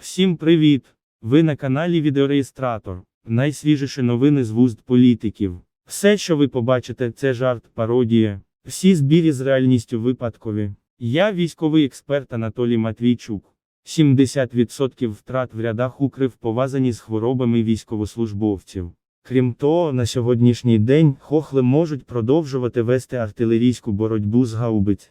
Всім привіт! Ви на каналі Відеореєстратор. Найсвіжіші новини з вуст політиків. Все, що ви побачите, це жарт, пародія. Всі збірі з реальністю випадкові. Я військовий експерт Анатолій Матвійчук. 70% втрат в рядах укрив пов'язані з хворобами військовослужбовців. Крім того, на сьогоднішній день хохли можуть продовжувати вести артилерійську боротьбу з гаубиць.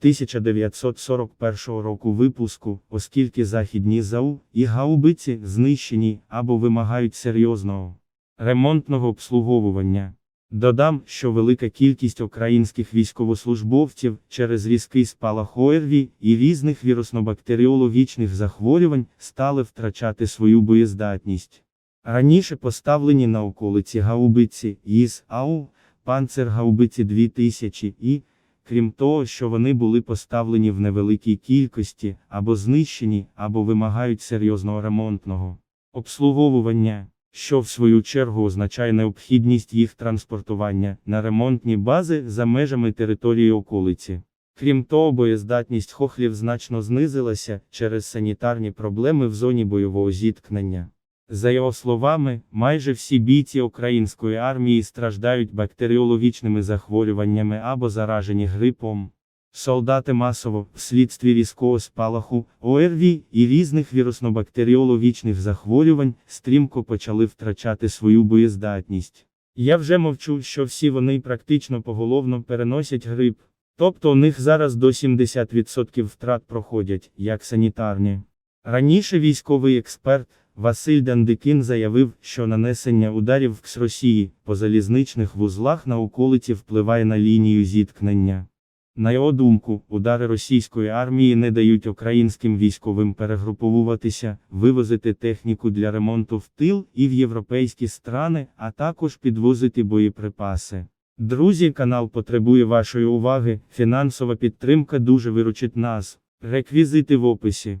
1941 року випуску, оскільки західні ЗАУ і гаубиці знищені або вимагають серйозного ремонтного обслуговування. Додам, що велика кількість українських військовослужбовців через різкий спалах ОРВІ і різних вірусно-бактеріологічних захворювань стали втрачати свою боєздатність. Раніше поставлені на околиці гаубиці із АУ, панцергаубиці 2000 і, крім того, що вони були поставлені в невеликій кількості, або знищені, або вимагають серйозного ремонтного обслуговування, що в свою чергу означає необхідність їх транспортування на ремонтні бази за межами території околиці. Крім того, боєздатність хохлів значно знизилася через санітарні проблеми в зоні бойового зіткнення. За його словами, майже всі бійці української армії страждають бактеріологічними захворюваннями або заражені грипом. Солдати масово, вслідстві різкого спалаху, ОРВІ і різних вірусно-бактеріологічних захворювань, стрімко почали втрачати свою боєздатність. Я вже мовчу, що всі вони практично поголовно переносять грип, тобто у них зараз до 70% втрат проходять, як санітарні. Раніше військовий експерт, Василь Дандикін заявив, що нанесення ударів з Росії по залізничних вузлах на околиці впливає на лінію зіткнення. На його думку, удари російської армії не дають українським військовим перегруповуватися, вивозити техніку для ремонту в тил і в європейські страни, а також підвозити боєприпаси. Друзі, канал потребує вашої уваги, фінансова підтримка дуже виручить нас. Реквізити в описі.